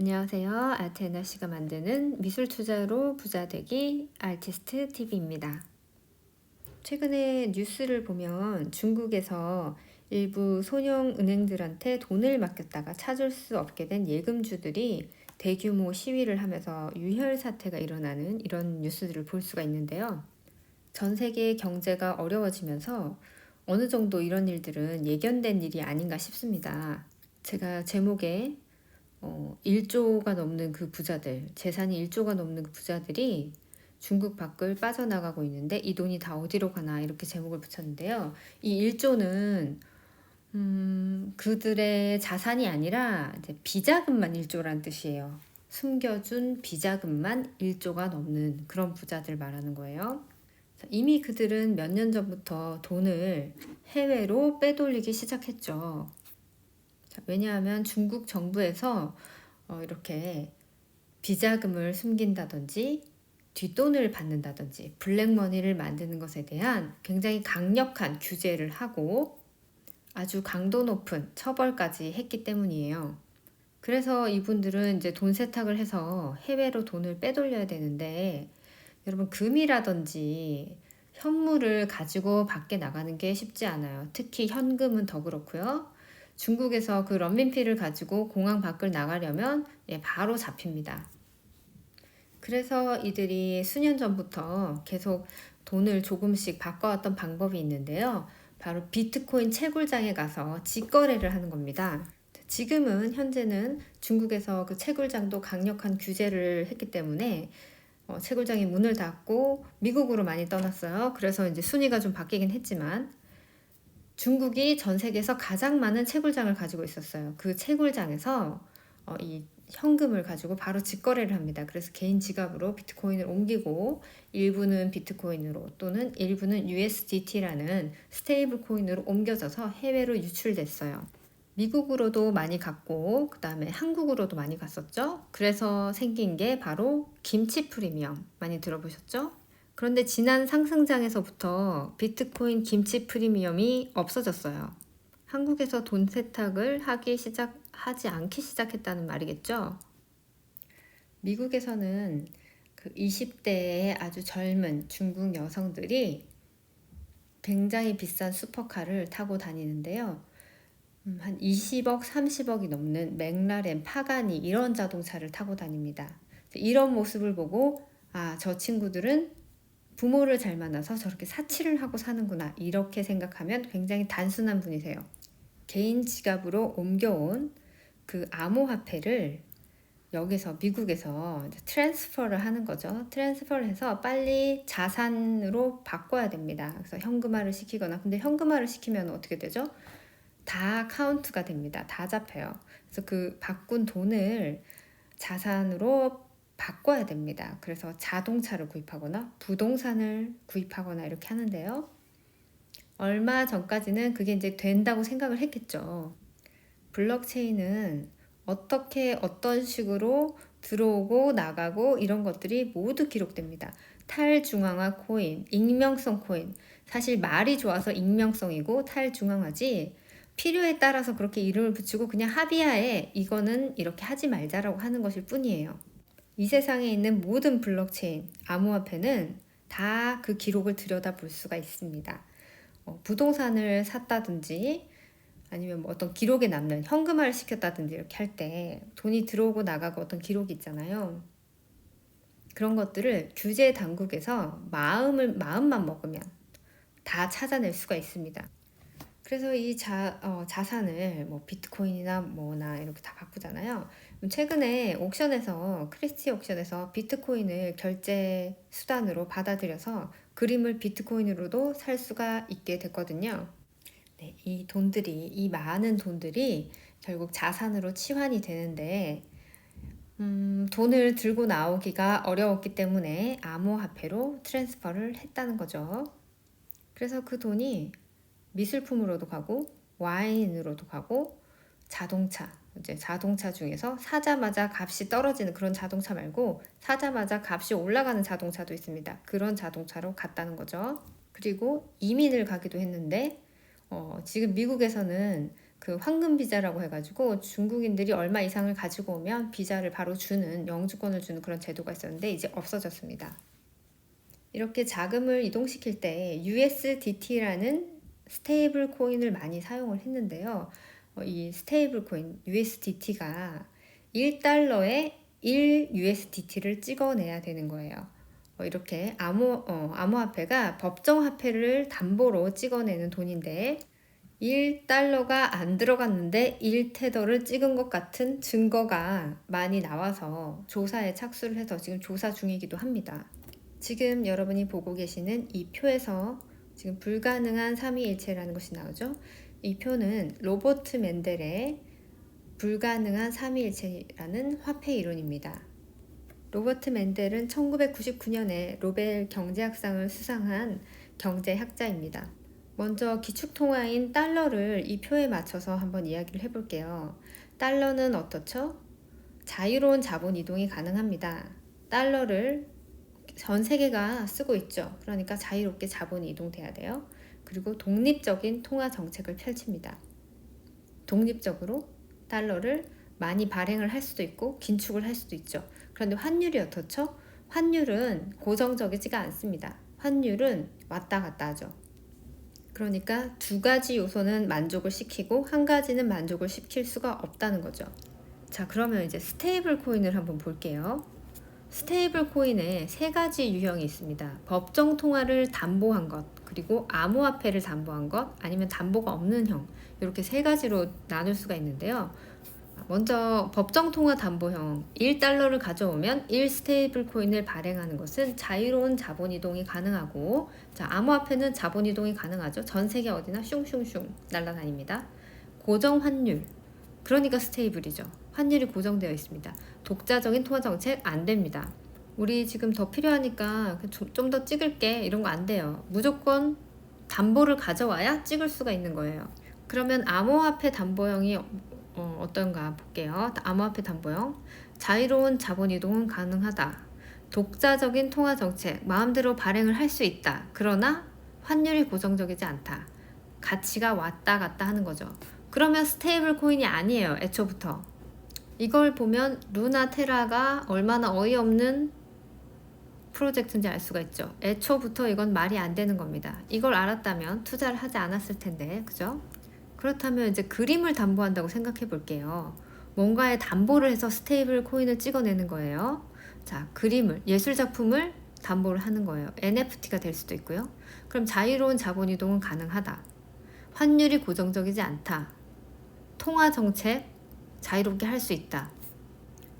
안녕하세요. 아테나 씨가 만드는 미술 투자로 부자 되기 아티스트 TV입니다. 최근에 뉴스를 보면 중국에서 일부 소형 은행들한테 돈을 맡겼다가 찾을 수 없게 된 예금주들이 대규모 시위를 하면서 유혈 사태가 일어나는 이런 뉴스들을 볼 수가 있는데요. 전 세계 경제가 어려워지면서 어느 정도 이런 일들은 예견된 일이 아닌가 싶습니다. 제가 제목에 어, 1조가 넘는 그 부자들, 재산이 1조가 넘는 그 부자들이 중국 밖을 빠져나가고 있는데 이 돈이 다 어디로 가나 이렇게 제목을 붙였는데요. 이 1조는 음, 그들의 자산이 아니라 비자금만 1조란 뜻이에요. 숨겨준 비자금만 1조가 넘는 그런 부자들 말하는 거예요. 이미 그들은 몇 년 전부터 돈을 해외로 빼돌리기 시작했죠. 자, 왜냐하면 중국 정부에서 어, 이렇게 비자금을 숨긴다든지 뒷돈을 받는다든지 블랙머니를 만드는 것에 대한 굉장히 강력한 규제를 하고 아주 강도 높은 처벌까지 했기 때문이에요. 그래서 이분들은 이제 돈 세탁을 해서 해외로 돈을 빼돌려야 되는데 여러분 금이라든지 현물을 가지고 밖에 나가는 게 쉽지 않아요. 특히 현금은 더 그렇고요. 중국에서 그 런민피를 가지고 공항 밖을 나가려면 예, 바로 잡힙니다. 그래서 이들이 수년 전부터 계속 돈을 조금씩 바꿔왔던 방법이 있는데요. 바로 비트코인 채굴장에 가서 직거래를 하는 겁니다. 지금은 현재는 중국에서 그 채굴장도 강력한 규제를 했기 때문에 어, 채굴장이 문을 닫고 미국으로 많이 떠났어요. 그래서 이제 순위가 좀 바뀌긴 했지만 중국이 전 세계에서 가장 많은 채굴장을 가지고 있었어요. 그 채굴장에서 어, 이 현금을 가지고 바로 직거래를 합니다. 그래서 개인 지갑으로 비트코인을 옮기고 일부는 비트코인으로 또는 일부는 USDT라는 스테이블 코인으로 옮겨져서 해외로 유출됐어요. 미국으로도 많이 갔고 그다음에 한국으로도 많이 갔었죠. 그래서 생긴 게 바로 김치 프리미엄 많이 들어보셨죠? 그런데 지난 상승장에서부터 비트코인 김치 프리미엄이 없어졌어요. 한국에서 돈 세탁을 하기 시작하지 않기 시작했다는 말이겠죠. 미국에서는 그 20대의 아주 젊은 중국 여성들이 굉장히 비싼 슈퍼카를 타고 다니는데요. 음, 한 20억, 30억이 넘는 맥라렌, 파가니 이런 자동차를 타고 다닙니다. 이런 모습을 보고 아, 저 친구들은 부모를 잘 만나서 저렇게 사치를 하고 사는구나 이렇게 생각하면 굉장히 단순한 분이세요. 개인 지갑으로 옮겨온 그 암호화폐를 여기서 미국에서 트랜스퍼를 하는 거죠. 트랜스퍼를 해서 빨리 자산으로 바꿔야 됩니다. 그래서 현금화를 시키거나 근데 현금화를 시키면 어떻게 되죠? 다 카운트가 됩니다. 다 잡혀요. 그래서 그 바꾼 돈을 자산으로 바꿔야 됩니다. 그래서 자동차를 구입하거나 부동산을 구입하거나 이렇게 하는데요. 얼마 전까지는 그게 이제 된다고 생각을 했겠죠. 블록체인은 어떻게 어떤 식으로 들어오고 나가고 이런 것들이 모두 기록됩니다. 탈중앙화 코인, 익명성 코인. 사실 말이 좋아서 익명성이고 탈중앙화지 필요에 따라서 그렇게 이름을 붙이고 그냥 합의하에 이거는 이렇게 하지 말자라고 하는 것일 뿐이에요. 이 세상에 있는 모든 블록체인, 암호화폐는 다 그 기록을 들여다 볼 수가 있습니다. 어, 부동산을 샀다든지 아니면 뭐 어떤 기록에 남는 현금화를 시켰다든지 이렇게 할 때 돈이 들어오고 나가고 어떤 기록이 있잖아요. 그런 것들을 규제 당국에서 마음을 마음만 먹으면 다 찾아낼 수가 있습니다. 그래서 이 자, 어, 자산을 뭐 비트코인이나 뭐나 이렇게 다 바꾸잖아요. 최근에 옥션에서 크리스티 옥션에서 비트코인을 결제 수단으로 받아들여서 그림을 비트코인으로도 살 수가 있게 됐거든요. 네, 이 돈들이 이 많은 돈들이 결국 자산으로 치환이 되는데 음, 돈을 들고 나오기가 어려웠기 때문에 암호화폐로 트랜스퍼를 했다는 거죠. 그래서 그 돈이 미술품으로도 가고 와인으로도 가고 자동차 이제 자동차 중에서 사자마자 값이 떨어지는 그런 자동차 말고 사자마자 값이 올라가는 자동차도 있습니다. 그런 자동차로 갔다는 거죠. 그리고 이민을 가기도 했는데 어, 지금 미국에서는 그 황금 비자라고 해가지고 중국인들이 얼마 이상을 가지고 오면 비자를 바로 주는 영주권을 주는 그런 제도가 있었는데 이제 없어졌습니다. 이렇게 자금을 이동시킬 때 USDT라는 스테이블 코인을 많이 사용을 했는데요. 어, 이 스테이블 코인 USDT가 1달러에 1 USDT를 찍어내야 되는 거예요. 어, 이렇게 암호, 어, 암호화폐가 법정화폐를 담보로 찍어내는 돈인데 1달러가 안 들어갔는데 1테더를 찍은 것 같은 증거가 많이 나와서 조사에 착수를 해서 지금 조사 중이기도 합니다. 지금 여러분이 보고 계시는 이 표에서 지금 불가능한 삼위일체라는 것이 나오죠. 이 표는 로버트 맨델의 불가능한 삼위일체라는 화폐 이론입니다. 로버트 맨델은 1999년에 로벨 경제학상을 수상한 경제학자입니다. 먼저 기축통화인 달러를 이 표에 맞춰서 한번 이야기를 해볼게요. 달러는 어떻죠? 자유로운 자본 이동이 가능합니다. 달러를 전 세계가 쓰고 있죠. 그러니까 자유롭게 자본이 이동돼야 돼요. 그리고 독립적인 통화 정책을 펼칩니다. 독립적으로 달러를 많이 발행을 할 수도 있고 긴축을 할 수도 있죠. 그런데 환율이 어떻죠? 환율은 고정적이지가 않습니다. 환율은 왔다 갔다 하죠. 그러니까 두 가지 요소는 만족을 시키고 한 가지는 만족을 시킬 수가 없다는 거죠. 자, 그러면 이제 스테이블 코인을 한번 볼게요. 스테이블 코인에 세 가지 유형이 있습니다. 법정 통화를 담보한 것, 그리고 암호화폐를 담보한 것, 아니면 담보가 없는 형. 이렇게 세 가지로 나눌 수가 있는데요. 먼저 법정 통화 담보형 1달러를 가져오면 1 스테이블 코인을 발행하는 것은 자유로운 자본 이동이 가능하고 자, 암호화폐는 자본 이동이 가능하죠. 전 세계 어디나 슝슝슝 날아다닙니다. 고정 환율. 그러니까 스테이블이죠. 환율이 고정되어 있습니다. 독자적인 통화 정책 안 됩니다. 우리 지금 더 필요하니까 그좀더 찍을게 이런 거 안 돼요. 무조건 담보를 가져와야 찍을 수가 있는 거예요. 그러면 암호화폐 담보형이 어, 어떤가 볼게요. 암호화폐 담보형. 자유로운 자본 이동은 가능하다. 독자적인 통화 정책, 마음대로 발행을 할 수 있다. 그러나 환율이 고정적이지 않다. 가치가 왔다 갔다 하는 거죠. 그러면 스테이블 코인이 아니에요. 애초부터. 이걸 보면 루나 테라가 얼마나 어이없는 프로젝트인지 알 수가 있죠. 애초부터 이건 말이 안 되는 겁니다. 이걸 알았다면 투자를 하지 않았을 텐데, 그죠? 그렇다면 이제 그림을 담보한다고 생각해 볼게요. 뭔가에 담보를 해서 스테이블 코인을 찍어내는 거예요. 자, 그림을, 예술 작품을 담보를 하는 거예요. NFT가 될 수도 있고요. 그럼 자유로운 자본 이동은 가능하다. 환율이 고정적이지 않다. 통화 정책 자유롭게 할 수 있다.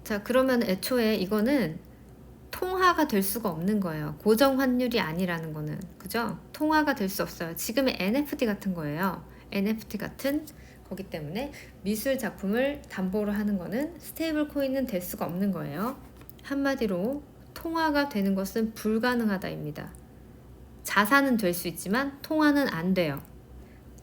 자, 그러면 애초에 이거는 통화가 될 수가 없는 거예요. 고정 환율이 아니라는 거는. 그죠? 통화가 될 수 없어요. 지금의 NFT 같은 거예요. NFT 같은 거기 때문에 미술 작품을 담보로 하는 거는 스테이블 코인은 될 수가 없는 거예요. 한마디로 통화가 되는 것은 불가능하다입니다. 자산은 될 수 있지만 통화는 안 돼요.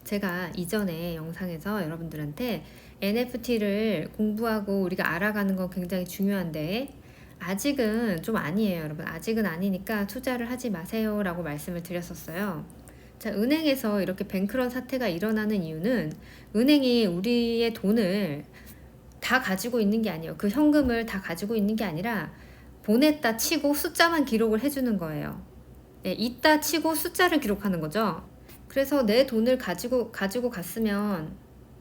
제가 이전에 영상에서 여러분들한테 NFT를 공부하고 우리가 알아가는 건 굉장히 중요한데 아직은 좀 아니에요, 여러분. 아직은 아니니까 투자를 하지 마세요 라고 말씀을 드렸었어요. 자, 은행에서 이렇게 뱅크런 사태가 일어나는 이유는 은행이 우리의 돈을 다 가지고 있는 게 아니에요. 그 현금을 다 가지고 있는 게 아니라 보냈다 치고 숫자만 기록을 해주는 거예요. 네, 있다 치고 숫자를 기록하는 거죠. 그래서 내 돈을 가지고 가지고 갔으면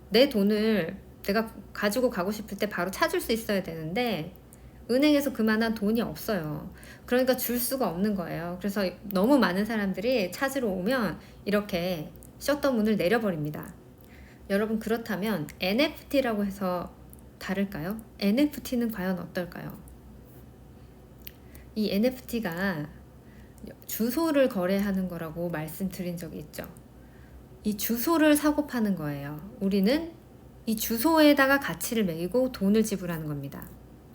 내 돈을 내가 가지고 가고 싶을 때 바로 찾을 수 있어야 되는데 은행에서 그만한 돈이 없어요. 그러니까 줄 수가 없는 거예요. 그래서 너무 많은 사람들이 찾으러 오면 이렇게 셔터문을 내려버립니다. 여러분 그렇다면 NFT라고 해서 다를까요? NFT는 과연 어떨까요? 이 NFT가 주소를 거래하는 거라고 말씀드린 적이 있죠. 이 주소를 사고 파는 거예요. 우리는 이 주소에다가 가치를 매기고 돈을 지불하는 겁니다.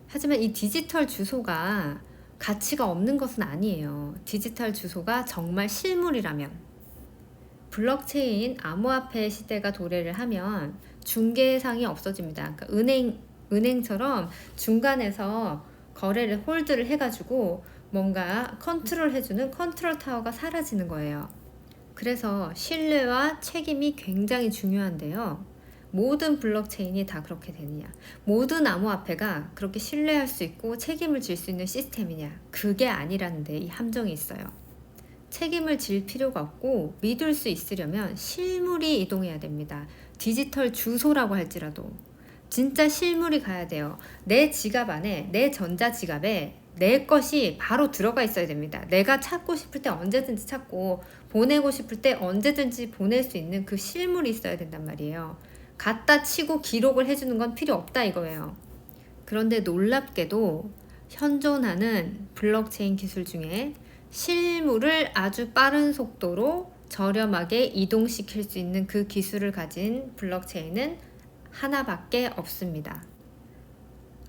하지만 이 디지털 주소가 가치가 없는 것은 아니에요. 디지털 주소가 정말 실물이라면 블록체인 암호화폐 시대가 도래를 하면 중개상이 없어집니다. 그러니까 은행 은행처럼 중간에서 거래를 홀드를 해가지고 뭔가 컨트롤 해주는 컨트롤 타워가 사라지는 거예요. 그래서 신뢰와 책임이 굉장히 중요한데요. 모든 블록체인이 다 그렇게 되느냐? 모든 암호화폐가 그렇게 신뢰할 수 있고 책임을 질 수 있는 시스템이냐? 그게 아니라는데 이 함정이 있어요. 책임을 질 필요가 없고 믿을 수 있으려면 실물이 이동해야 됩니다. 디지털 주소라고 할지라도 진짜 실물이 가야 돼요. 내 지갑 안에 내 전자 지갑에 내 것이 바로 들어가 있어야 됩니다. 내가 찾고 싶을 때 언제든지 찾고 보내고 싶을 때 언제든지 보낼 수 있는 그 실물이 있어야 된단 말이에요. 갖다 치고 기록을 해주는 건 필요 없다 이거예요. 그런데 놀랍게도 현존하는 블록체인 기술 중에 실물을 아주 빠른 속도로 저렴하게 이동시킬 수 있는 그 기술을 가진 블록체인은 하나밖에 없습니다.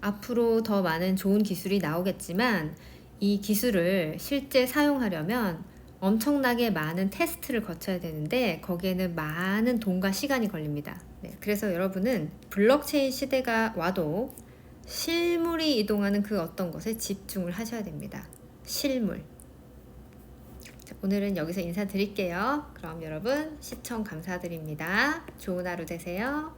앞으로 더 많은 좋은 기술이 나오겠지만 이 기술을 실제 사용하려면 엄청나게 많은 테스트를 거쳐야 되는데 거기에는 많은 돈과 시간이 걸립니다. 네, 그래서 여러분은 블록체인 시대가 와도 실물이 이동하는 그 어떤 것에 집중을 하셔야 됩니다. 실물. 자, 오늘은 여기서 인사드릴게요. 그럼 여러분 시청 감사드립니다. 좋은 하루 되세요.